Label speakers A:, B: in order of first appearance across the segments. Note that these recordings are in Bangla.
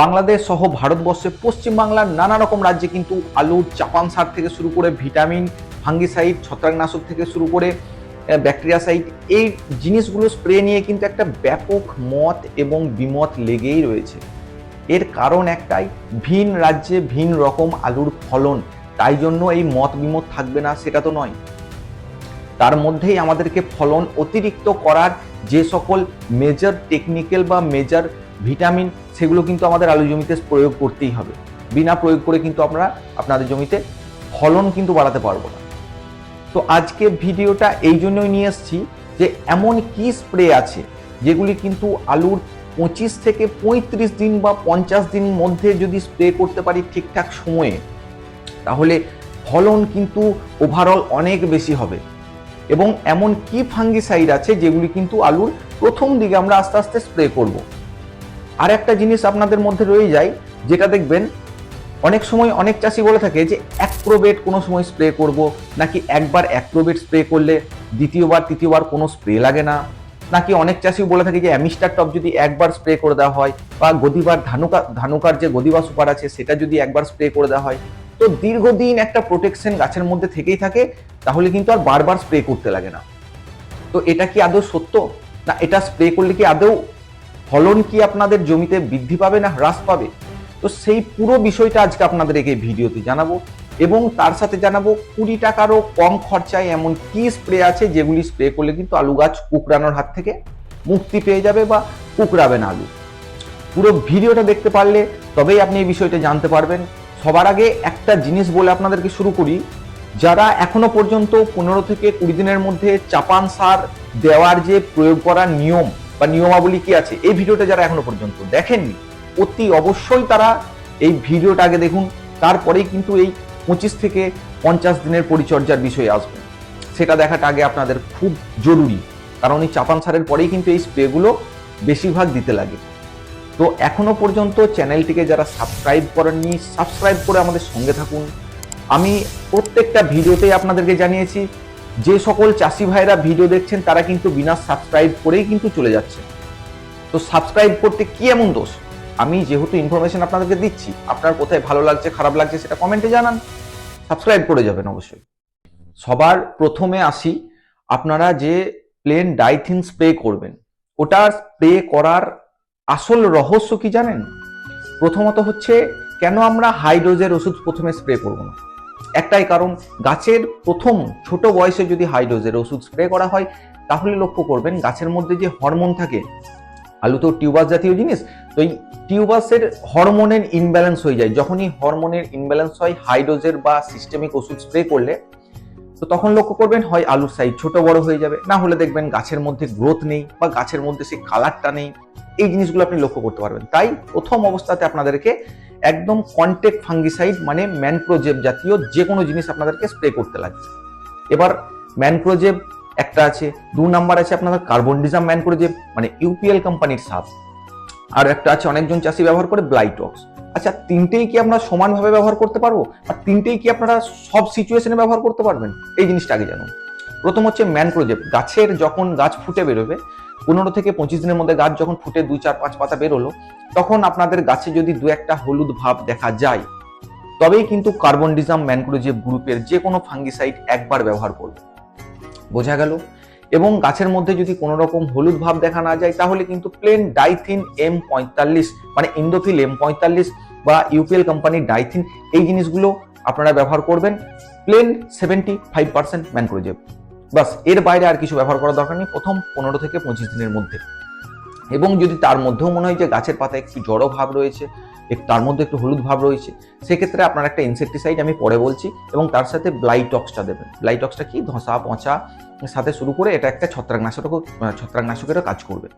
A: বাংলাদেশ সহ ভারতবর্ষে পশ্চিমবাংলার নানা রকম রাজ্যে কিন্তু আলুর চাপান সার থেকে শুরু করে ভিটামিন, ফাঙ্গিসাইড, ছত্রাকনাশক থেকে শুরু করে ব্যাকটেরিয়াসাইড, এই জিনিসগুলো স্প্রে নিয়ে কিন্তু একটা ব্যাপক মত এবং বিমত লেগেই রয়েছে। এর কারণ একটাই, ভিন রাজ্যে ভিন রকম আলুর ফলন। তাই জন্য এই মত বিমত থাকবে না, সেটা তো নয়। তার মধ্যেই আমাদেরকে ফলন অতিরিক্ত করার যে সকল মেজর টেকনিক্যাল বা মেজর ভিটামিন সেগুলো কিন্তু আমাদের আলু জমিতে প্রয়োগ করতেই হবে। বিনা প্রয়োগ করে কিন্তু আমরা আপনাদের জমিতে ফলন কিন্তু বাড়াতে পারব না। তো আজকে ভিডিওটা এই জন্যই নিয়ে এসেছি যে এমন কি স্প্রে আছে যেগুলি কিন্তু আলুর পঁচিশ থেকে পঁয়ত্রিশ দিন বা পঞ্চাশ দিন মধ্যে যদি স্প্রে করতে পারি ঠিকঠাক সময়ে, তাহলে ফলন কিন্তু ওভারঅল অনেক বেশি হবে। এবং এমন কি ফাঙ্গিসাইড আছে যেগুলি কিন্তু আলুর প্রথম দিকে আমরা আস্তে আস্তে স্প্রে করব। আর একটা জিনিস আপনাদের মধ্যে রয়ে যায়, যেটা দেখবেন, অনেক সময় অনেক চাষি বলে থাকে যে অ্যাক্রোবেট কোনো সময় স্প্রে করব, নাকি একবার অ্যাক্রোবেট স্প্রে করলে দ্বিতীয়বার, তৃতীয়বার কোনো স্প্রে লাগে না? নাকি অনেক চাষি বলে থাকে যে অ্যামিস্টার টপ যদি একবার স্প্রে করে দেওয়া হয়, বা গদিবার ধানুকা, ধানুকার যে গদিবা সুপার আছে, সেটা যদি একবার স্প্রে করে দেওয়া হয়, তো দীর্ঘদিন একটা প্রোটেকশন গাছের মধ্যে থেকেই থাকে, তাহলে কিন্তু আর বারবার স্প্রে করতে লাগে না। তো এটা কি আদৌ সত্য? না, এটা স্প্রে করলে কি আদৌ ফলন কি আপনাদের জমিতে বৃদ্ধি পাবে না হ্রাস পাবে? তো সেই পুরো বিষয়টা আজকে আপনাদের এই ভিডিওতে জানাব এবং তার সাথে জানাব কুড়ি টাকারও কম খরচায় এমন কি স্প্রে আছে যেগুলি স্প্রে করলে কিন্তু আলু গাছ কুকড়ানোর হাত থেকে মুক্তি পেয়ে যাবে বা কুকড়াবে না আলু। পুরো ভিডিওটা দেখতে পারলে তবেই আপনি এই বিষয়টা জানতে পারবেন। সবার আগে একটা জিনিস বলে আপনাদেরকে শুরু করি। যারা এখনও পর্যন্ত পনেরো থেকে কুড়ি দিনের মধ্যে চাপান সার দেওয়ার যে প্রয়োগ করার নিয়ম বা নিয়মাবলী কি আছে? এই ভিডিওটা যারা এখনও পর্যন্ত দেখেননি, অতি অবশ্যই তারা এই ভিডিওটা আগে দেখুন, তারপরেই কিন্তু এই পঁচিশ থেকে পঞ্চাশ দিনের পরিচর্যার বিষয়ে আসবে সেটা দেখাটা আগে আপনাদের খুব জরুরি, কারণ এই চাপান সারের পরেই কিন্তু এই স্প্রেগুলো বেশিরভাগ দিতে লাগে। তো এখনও পর্যন্ত চ্যানেলটিকে যারা সাবস্ক্রাইব করেননি, সাবস্ক্রাইব করে আমাদের সঙ্গে থাকুন। আমি প্রত্যেকটা ভিডিওতেই আপনাদেরকে জানিয়েছি যে সকল চাষি ভাইরা ভিডিও দেখছেন, তারা কিন্তু বিনা সাবস্ক্রাইব করেই কিন্তু চলে যাচ্ছে। তো সাবস্ক্রাইব করতে কি এমন দোষ? আমি যেহেতু ইনফরমেশন আপনাদেরকে দিচ্ছি, আপনার কোথায় ভালো লাগছে, খারাপ লাগছে সেটা কমেন্টে জানান। সাবস্ক্রাইব করে যাবেন অবশ্যই। সবার প্রথমে আসি, আপনারা যে প্লেন ডাইথিন স্প্রে করবেন, ওটা স্প্রে করার আসল রহস্য কি জানেন? প্রথমত হচ্ছে, কেন আমরা হাই ডোজের ওষুধ প্রথমে স্প্রে করব না? একটাই কারণ, গাছের প্রথম ছোট বয়সে যদি হাই ডোজের ওষুধ স্প্রে করা হয়, তাহলে লক্ষ্য করবেন গাছের মধ্যে যে হরমোন থাকে আলু তো টিউবাস জাতীয় জিনিস, তো এই টিউবাসের হরমোনের ইনব্যালেন্স হয়ে যায়। যখনই হরমোনের ইনব্যালেন্স হয় হাই ডোজের বা সিস্টেমিক ওষুধ স্প্রে করলে, তো তখন লক্ষ্য করবেন হয় আলুর সাইজ ছোট বড় হয়ে যাবে। না হলে দেখবেন গাছের মধ্যে গ্রোথ নেই বা গাছের মধ্যে সেই কালারটা নেই। এই জিনিসগুলো আপনি লক্ষ্য করতে পারবেন। তাই প্রথম অবস্থাতে আপনাদেরকে একদম কন্টেক্ট ফাঙ্গিসাইড মানে ম্যানক্রোজেব জাতীয় যে কোনো জিনিস আপনাদেরকে স্প্রে করতে লাগবে এবার ম্যানপ্রোজেব একটা আছে, দু নাম্বার আছে আপনাদের কার্বনডিজাম ম্যানক্রোজেব মানে ইউপিএল কোম্পানির সাপ। আর একটা আছে অনেকজন চাষি ব্যবহার করে ব্লাইটক্স আচ্ছা তিনটেই কি আমরা সমানভাবে ব্যবহার করতে পারব? আর তিনটেই কি আপনারা সব সিচুয়েশনে ব্যবহার করতে পারবেন? এই জিনিসটা আগে জানুন। প্রথম হচ্ছে ম্যানপ্রোজেব গাছের যখন গাছ ফুটে বেরোবে পনেরো থেকে পঁচিশ দিনের মধ্যে গাছ যখন ফুটে দুই চার, পাঁচ পাতা বেরোলো, তখন আপনাদের গাছে যদি দু একটা হলুদ ভাব দেখা যায়, তবেই কিন্তু কার্বনডিজাম ম্যানক্রোজেব গ্রুপের যে কোনো ফাঙ্গিসাইড একবার ব্যবহার করবে বোঝা গেল? এবং গাছের মধ্যে যদি কোনো রকম হলুদ ভাব দেখা না যায়, তাহলে কিন্তু প্লেন ডাইথিন এম পঁয়তাল্লিশ মানে ইন্দোফিল এম পঁয়তাল্লিশ বা ইউপিএল কোম্পানির ডাইথিন এই জিনিসগুলো আপনারা ব্যবহার করবেন। Plain seventy five percent mancozeb বাস, এর বাইরে আর কিছু ব্যবহার করার দরকার নেই, প্রথম পনেরো থেকে পঁচিশ দিনের মধ্যে। এবং যদি তার মধ্যেও মনে হয় যে গাছের পাতা একটু জড়ো ভাব রয়েছে তার মধ্যে একটু হলুদ ভাব রয়েছে, সেক্ষেত্রে আপনার একটা ইনসেকটিসাইড আমি পরে বলছি এবং তার সাথে ব্লাইটক্সটা দেবেন। ব্লাইটক্সটা কি? ধসা পচা সাথে শুরু করে এটা একটা ছত্রাকনাশকও ছত্রাকনাশকেরও কাজ করবে।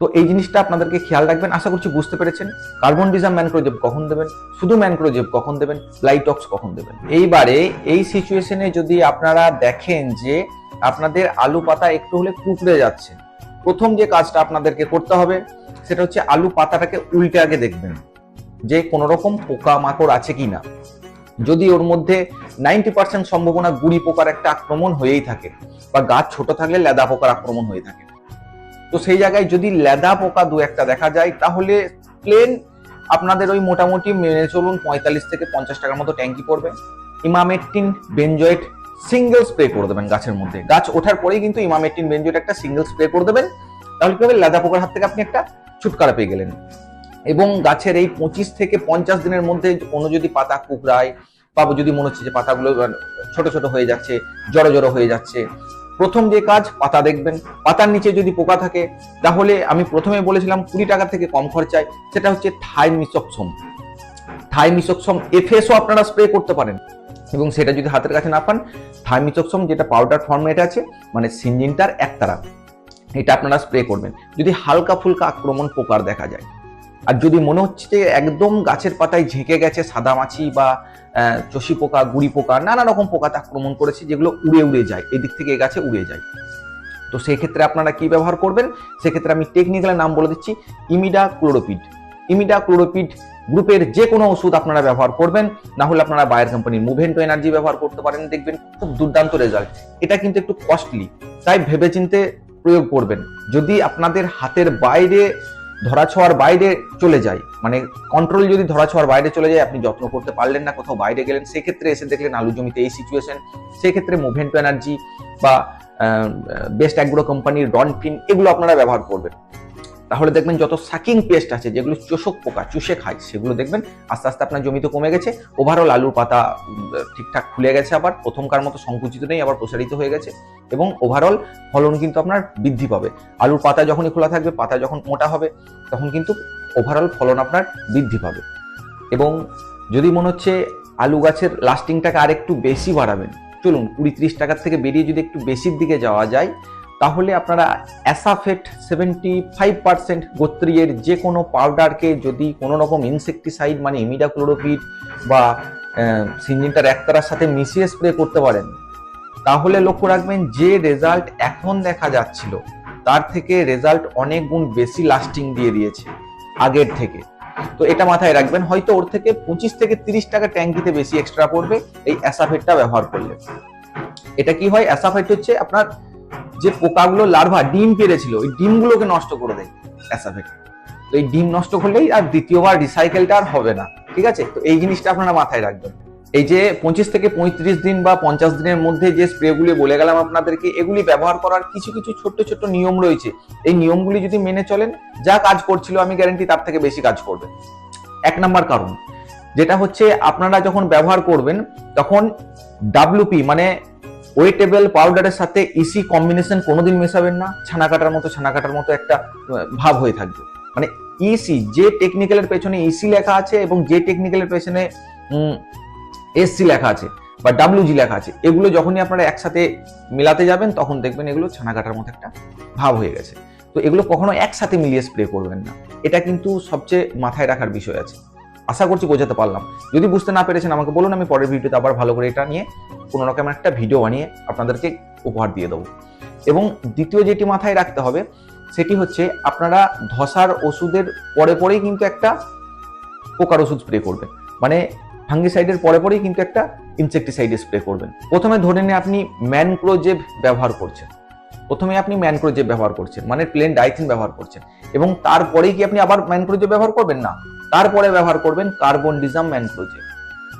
A: তো এই জিনিসটা আপনাদেরকে খেয়াল রাখবেন। আশা করছি বুঝতে পেরেছেন। কার্বন ডিজাম ম্যানক্রোজেব কখন দেবেন? শুধু ম্যানক্রোজেব কখন দেবেন? লাইটক্স কখন দেবেন? এইবারে এই সিচুয়েশনে যদি আপনারা দেখেন যে আপনাদের আলু পাতা একটু হলে কুকড়ে যাচ্ছে, প্রথম যে কাজটা আপনাদেরকে করতে হবে, সেটা হচ্ছে আলু পাতাটাকে উল্টে আগে দেখবেন যে কোনো রকম পোকা মাকড় আছে কিনা। যদি ওর মধ্যে নাইনটি পার্সেন্ট সম্ভাবনা গুড়ি পোকার একটা আক্রমণ হয়েই থাকে বা গাছ ছোট থাকলে লেদা পোকার আক্রমণ হয়ে থাকে। তো সেই জায়গায় যদি লেদা পোকা দু একটা দেখা যায়, তাহলে প্লেন আপনাদের ওই মোটামুটি মেনে চলুন পঁয়তাল্লিশ থেকে পঞ্চাশ টাকার মতো ট্যাঙ্কি পড়বে। ইমামেটিন বেনজয়েট সিঙ্গেল স্প্রে করে দেবেন গাছের মধ্যে। গাছ ওঠার পরেই কিন্তু ইমামেটিন বেনজয়েট একটা সিঙ্গেল স্প্রে করে দেবেন। তাহলে কি হবে লেদা পোকার হাত থেকে আপনি একটা ছুটকারা পেয়ে গেলেন। এবং গাছের এই পঁচিশ থেকে পঞ্চাশ দিনের মধ্যে কোনো যদি পাতা কুকড়ায় বা যদি মনে হচ্ছে যে পাতাগুলো ছোট ছোট হয়ে যাচ্ছে, জড়ো জড়ো হয়ে যাচ্ছে প্রথম যে কাজ, পাতা দেখবেন। পাতার নিচে যদি পোকা থাকে, তাহলে আমি প্রথমে বলেছিলাম কুড়ি টাকা থেকে কম খরচায়, সেটা হচ্ছে থাইমিসক্সম থাইমিসক্সম এফএসও আপনারা স্প্রে করতে পারেন। এবং সেটা যদি হাতের কাছে না পান থাইমিসক্সম যেটা পাউডার ফর্মেট আছে মানে সিনজিনটার একতারা এটা আপনারা স্প্রে করবেন। যদি হালকা ফুলকা আক্রমণ পোকার দেখা যায়। আর যদি মনে হচ্ছে যে একদম গাছের পাতায় ঝেঁকে গেছে সাদা মাছি বা চষি পোকা, গুড়ি পোকা, নানা রকম পোকাতে আক্রমণ করেছে, যেগুলো উড়ে উড়ে যায়, এদিক থেকে এ গাছে উড়ে যায়। তো সেই ক্ষেত্রে আপনারা কি ব্যবহার করবেন? সেক্ষেত্রে আমি টেকনিক্যাল নাম বলে দিচ্ছি ইমিডা ক্লোরোপিড ইমিডা ক্লোরোপিড গ্রুপের যে কোনো ওষুধ আপনারা ব্যবহার করবেন, না হলে আপনারা বায়ার কোম্পানির মুভেন্টো এনার্জি ব্যবহার করতে পারেন, দেখবেন খুব দুর্দান্ত রেজাল্ট এটা কিন্তু একটু কস্টলি তাই ভেবেচিন্তে প্রয়োগ করবেন। যদি আপনাদের হাতের বাইরে ধরা ছোঁয়ার বাইরে চলে যায়। মানে কন্ট্রোল যদি ধরা ছোঁয়ার বাইরে চলে যায়, আপনি যত্ন করতে পারলেন না, কোথাও বাইরে গেলেন, সেক্ষেত্রে এসে দেখলেন আলু জমিতে এই সিচুয়েশন সেক্ষেত্রে মুভেন্টো এনার্জি বা বেস্ট অ্যাগ্রো কোম্পানির ডনফিন এগুলো আপনারা ব্যবহার করবেন। তাহলে দেখবেন যত সাকিং পেস্ট আছে, যেগুলো চোষক পোকা, চুষে খায়, সেগুলো দেখবেন আস্তে আস্তে আপনার জমিতে কমে গেছে। ওভারঅল আলুর পাতা ঠিকঠাক খুলে গেছে আবার। প্রথমকার মতো সংকুচিত নেই, আবার প্রসারিত হয়ে গেছে। এবং ওভারঅল ফলন কিন্তু আপনার বৃদ্ধি পাবে। আলুর পাতা যখনই খোলা থাকবে, পাতা যখন মোটা হবে, তখন কিন্তু ওভারঅল ফলন আপনার বৃদ্ধি পাবে। এবং যদি মনে হচ্ছে আলু গাছের লাস্টিংটাকে আর একটু বেশি বাড়াবেন, চলুন কুড়ি ত্রিশ টাকার থেকে বেরিয়ে যদি একটু বেশির দিকে যাওয়া যায় তাহলে আপনারা অ্যাসাফেট সেভেন্টি ফাইভ পার্সেন্ট গোত্রীয়ের যে কোনো পাউডারকে যদি কোনো রকম ইনসেকটিসাইড মানে ইমিডাক্লোরোপিড বা সিঞ্জিনটার একতারার সাথে মিশিয়ে স্প্রে করতে পারেন, তাহলে লক্ষ্য রাখবেন যে রেজাল্ট এখন দেখা যাচ্ছিল, তার থেকে রেজাল্ট অনেক গুণ বেশি লাস্টিং দিয়ে দিয়েছে, আগের থেকে। তো এটা মাথায় রাখবেন, হয়তো ওর থেকে পঁচিশ থেকে তিরিশ টাকা ট্যাঙ্কিতে বেশি এক্সট্রা পড়বে, এই অ্যাসাফেটটা ব্যবহার করলে। এটা কি হয়? অ্যাসাফেট হচ্ছে আপনার যে পোকাগুলো লার্ভা ডিম পেরেছিল ওই ডিমগুলোকে নষ্ট করে দেয় অ্যাসাফেট তো এই ডিম নষ্ট করলেই আর দ্বিতীয়বার রিসাইকেলটা আর হবে না, ঠিক আছে? তো এই জিনিসটা আপনারা মাথায় রাখবেন। এই যে পঁচিশ থেকে পঁয়ত্রিশ দিন বা পঞ্চাশ দিনের মধ্যে যে স্প্রেগুলি বলে গেলাম আপনাদেরকে, এগুলি ব্যবহার করার কিছু কিছু ছোট্ট ছোট্ট নিয়ম রয়েছে। এই নিয়মগুলি যদি মেনে চলেন, যা কাজ করছিল আমি গ্যারেন্টি তার থেকে বেশি কাজ করবে। এক নাম্বার কারণ, যেটা হচ্ছে আপনারা যখন ব্যবহার করবেন, তখন ডাব্লুপি মানে ওয়েটেবল পাউডারের সাথে ইসি কম্বিনেশন কোনোদিন মেশাবেন না, ছানা কাটার মতো, ছানা কাটার মতো একটা ভাব হয়ে থাকবে। মানে ইসি, যে টেকনিক্যালের পেছনে ইসি লেখা আছে এবং যে টেকনিক্যালের পেছনে এসসি লেখা আছে বা ডাব্লিউজি লেখা আছে, এগুলো যখনই আপনারা একসাথে মেলাতে যাবেন, তখন দেখবেন এগুলো ছানা কাটার মতো একটা ভাব হয়ে গেছে। তো এগুলো কখনো একসাথে মিলিয়ে স্প্রে করবেন না। এটা কিন্তু সবচেয়ে মাথায় রাখার বিষয় আছে। আশা করছি বোঝাতে পারলাম। যদি বুঝতে না পেরেছেন আমাকে বলুন, আমি পরের ভিডিওতে আবার ভালো করে এটা নিয়ে কোনো রকম একটা ভিডিও বানিয়ে আপনাদেরকে উপহার দিয়ে দেবো। এবং দ্বিতীয় যেটি মাথায় রাখতে হবে, সেটি হচ্ছে আপনারা ধসার ওষুধের পরে পরেই কিন্তু একটা পোকার ওষুধ স্প্রে করবেন। মানে ফাঙ্গিসাইডের পরে পরেই কিন্তু একটা ইনসেকটিসাইড স্প্রে করবেন। প্রথমে ধরে নিয়ে আপনি ম্যানক্রোজেব ব্যবহার করছেন। প্রথমে আপনি ম্যানক্রোজেব ব্যবহার করছেন মানে প্লেন ডাইথিন ব্যবহার করছেন। এবং তারপরেই কি আপনি আবার ম্যানক্রোজেব ব্যবহার করবেন? না। তারপরে ব্যবহার করবেন কার্বন ডিজাম ম্যানক্রোজেব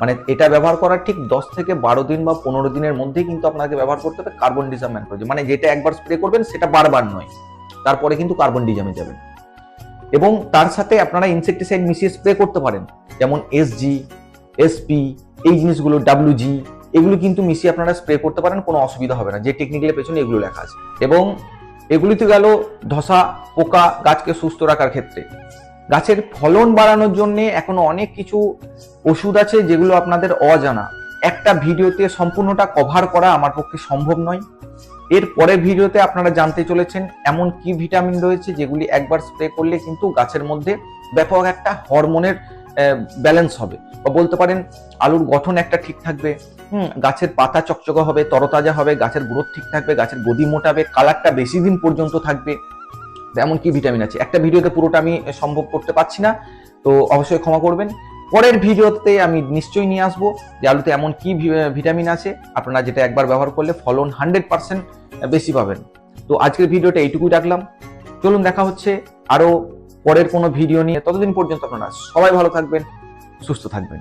A: মানে এটা ব্যবহার করার ঠিক দশ থেকে বারো দিন বা পনেরো দিনের মধ্যেই কিন্তু আপনাকে ব্যবহার করতে হবে কার্বন ডিজাম ম্যানক্রোজেব মানে যেটা একবার স্প্রে করবেন সেটা বারবার নয়। তারপরে কিন্তু কার্বন ডিজামে যাবেন। এবং তার সাথে আপনারা ইনসেকটিসাইড মিশিয়ে স্প্রে করতে পারেন। যেমন এসজি এসপি এই জিনিসগুলো ডাব্লিউজি এগুলো কিন্তু মিশিয়ে আপনারা স্প্রে করতে পারেন, কোনো অসুবিধা হবে না। যে টেকনিক্যালের পেছনে এগুলো লেখা আছে। এবং এগুলিতে গেল ধসা, পোকা, গাছকে সুস্থ রাখার ক্ষেত্রে। গাছের ফলন বাড়ানোর জন্য এখনও অনেক কিছু ওষুধ আছে যেগুলো আপনাদের অজানা। একটা ভিডিওতে সম্পূর্ণটা কভার করা আমার পক্ষে সম্ভব নয়। এর পরের ভিডিওতে আপনারা জানতে চলেছেন এমন কি ভিটামিন রয়েছে যেগুলি একবার স্প্রে করলে কিন্তু গাছের মধ্যে ব্যাপক একটা হরমোনের ব্যালেন্স হবে। বা বলতে পারেন আলুর গঠন একটা ঠিক থাকবে, হুম, গাছের পাতা চকচকে হবে, তরতাজা হবে, গাছের গ্রোথ ঠিক থাকবে, গাছের গদি মোটাবে কালারটা বেশি দিন পর্যন্ত থাকবে। এমন কি ভিটামিন আছে? একটা ভিডিওতে পুরোটা আমি সম্ভব করতে পারছি না, তো অবশ্যই ক্ষমা করবেন। পরের ভিডিওতে আমি নিশ্চয়ই নিয়ে আসব যে আলুতে এমন কি ভিটামিন আছে। আপনারা যেটা একবার ব্যবহার করলে ফলন হান্ড্রেড পার্সেন্ট বেশি পাবেন। তো আজকের ভিডিওটা এইটুকুই রাখলাম। চলুন দেখা হচ্ছে আরও পরের কোনো ভিডিও নিয়ে। ততদিন পর্যন্ত আপনারা সবাই ভালো থাকবেন, সুস্থ থাকবেন।